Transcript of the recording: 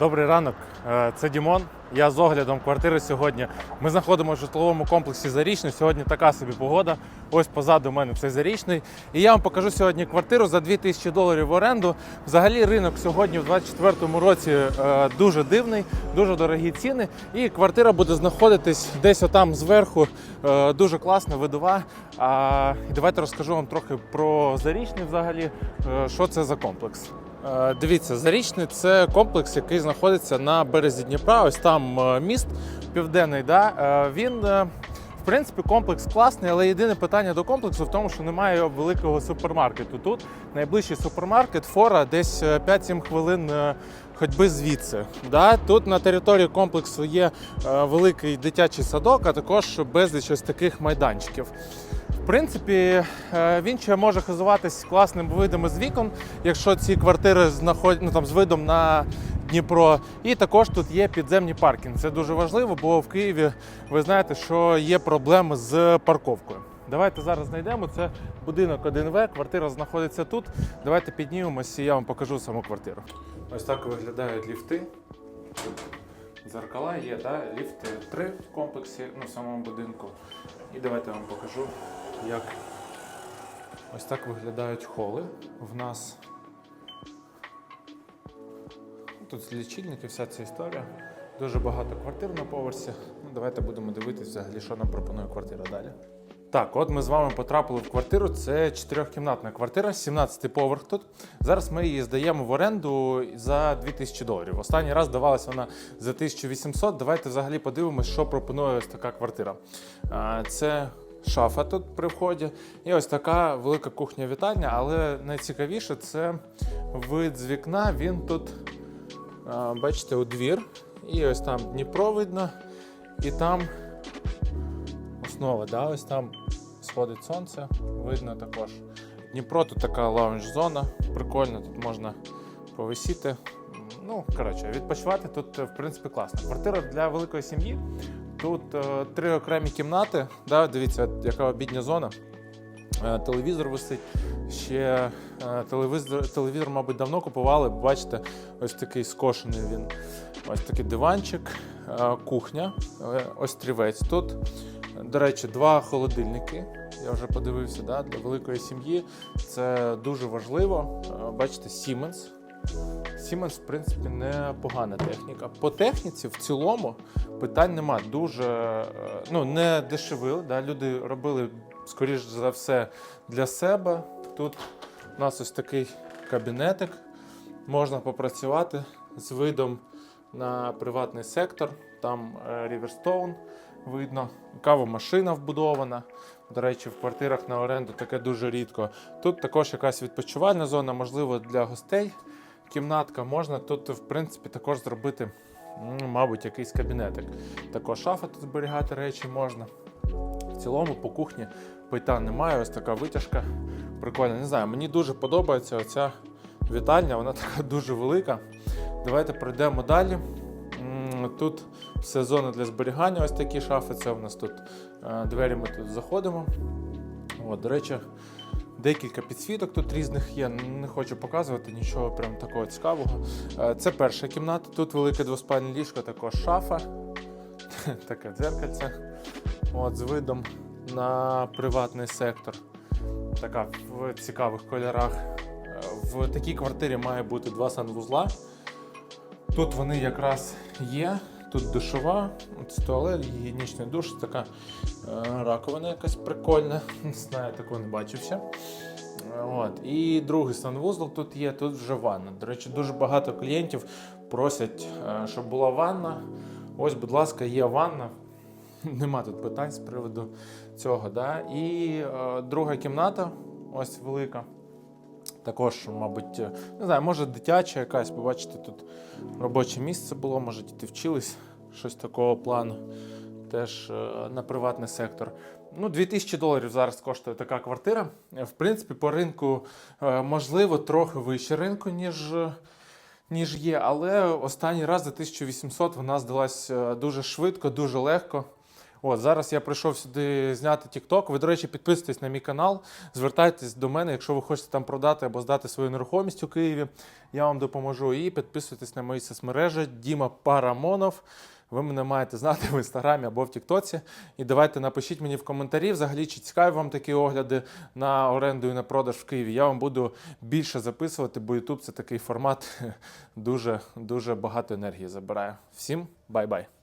Добрий ранок, Е, це Дімон. Я з оглядом квартири сьогодні. Ми знаходимося в житловому комплексі Зарічний. Сьогодні така собі погода. Ось позаду мене цей Зарічний. І я вам покажу сьогодні квартиру за 2000 доларів в оренду. Взагалі ринок сьогодні в 2024 році е, дуже дивний, дуже дорогі ціни. І квартира буде знаходитись десь отам зверху. Е, Дуже класна, видова. І давайте розкажу вам трохи про Зарічний взагалі, що це за комплекс. Е, Дивіться, Зарічний це комплекс, який знаходиться на березі Дніпра. Ось там е, міст південний. Да? Е, Він, в принципі, комплекс класний, але єдине питання до комплексу в тому, що немає великого супермаркету. Тут найближчий супермаркет Фора десь е, 5-7 хвилин ходьби звідси. Да? Тут на території комплексу є великий дитячий садок, а також безліч ось таких майданчиків. В принципі, е, він ще може хизуватись класними видами з вікон, якщо ці квартири знаходять ну, там, з видом на Дніпро. І також тут є підземні паркінг. Це дуже важливо, бо в Києві ви знаєте, що є проблеми з парковкою. Давайте зараз знайдемо. Це будинок 1В, квартира знаходиться тут. Давайте піднімемося і я вам покажу саму квартиру. Ось так виглядають ліфти. Зеркала є, да? ліфти три в комплексі, ну, в самому будинку. І давайте я вам покажу, як ось так виглядають холи. В нас тут лічильники, вся ця історія. Дуже багато квартир на поверсі. Ну, давайте будемо дивитися взагалі, що нам пропонує квартира далі. Так, от ми з вами потрапили в квартиру. Це чотирьохкімнатна квартира, 17-й поверх тут. Зараз ми її здаємо в оренду за 2000 доларів. Останній раз давалася вона за 1800. Давайте взагалі подивимось, що пропонує ось така квартира. Це шафа тут при вході. І ось така велика кухня-вітальня, але найцікавіше це вид з вікна. Він тут, бачите, у двір. І ось там Дніпро видно, і там основа, да, ось там сходить сонце, видно також. Дніпро тут така лаунж-зона, прикольно, тут можна повисіти. Ну, коротше, відпочивати тут, в принципі, класно. Квартира для великої сім'ї. Тут е, три окремі кімнати. Да, дивіться, яка обідня зона. Е, телевізор висить. Ще е, телевізор, телевізор, мабуть, давно купували. Бачите, ось такий скошений він. Ось такий диванчик, кухня, е, острівець тут. До речі, два холодильники. Я вже подивився да, для великої сім'ї. Це дуже важливо. Бачите, Siemens. Siemens, в принципі, непогана техніка. По техніці в цілому питань нема. Дуже ну, не дешевили. Да? Люди робили, скоріш за все, для себе. Тут у нас ось такий кабінетик. Можна попрацювати з видом на приватний сектор. Там Riverstone видно, кавомашина вбудована. До речі, в квартирах на оренду таке дуже рідко. Тут також якась відпочивальна зона, можливо, для гостей. Кімнатка можна тут, в принципі, також зробити, мабуть, якийсь кабінетик. Також шафа тут зберігати речі можна. В цілому по кухні питань немає. Ось така витяжка. Прикольно, не знаю. Мені дуже подобається оця вітальня, вона така дуже велика. Давайте пройдемо далі. Тут все зона для зберігання, ось такі шафи. Це у нас тут е, двері ми тут заходимо. От, до речі, декілька підсвіток тут різних є. Не хочу показувати нічого прям такого цікавого. Е, Це перша кімната. Тут велике двоспальне ліжко, також шафа. Таке дзеркальце. От, з видом на приватний сектор. Така в цікавих кольорах. Е, В такій квартирі має бути два санвузла. Тут вони якраз є. Тут душова, от туалет, гігієнічний душ, така е, раковина якась прикольна. Не знаю, такого не бачився. От. І другий санвузол тут є, тут вже ванна. До речі, дуже багато клієнтів просять, е, щоб була ванна. Ось, будь ласка, є ванна. Нема тут питань з приводу цього. Да? І е, друга кімната, ось велика. Також, мабуть, е, не знаю, може дитяча якась, побачите, тут робоче місце було, може діти вчились, щось такого плану. Теж е, на приватний сектор. Ну, 2000 доларів зараз коштує така квартира. Е, В принципі, по ринку можливо трохи вище ринку, ніж, ніж є, але останній раз за 1800 вона здалась дуже швидко, дуже легко. От зараз я прийшов сюди зняти TikTok. Ви, до речі, підписуйтесь на мій канал, звертайтесь до мене, якщо ви хочете там продати або здати свою нерухомість у Києві. Я вам допоможу. І підписуйтесь на мої соцмережі Діма Парамонов. Ви мене маєте знати в інстаграмі або в Тіктоці. І давайте напишіть мені в коментарі, взагалі, чи цікаві вам такі огляди на оренду і на продаж в Києві. Я вам буду більше записувати, бо YouTube це такий формат дуже дуже багато енергії забирає. Всім бай-бай!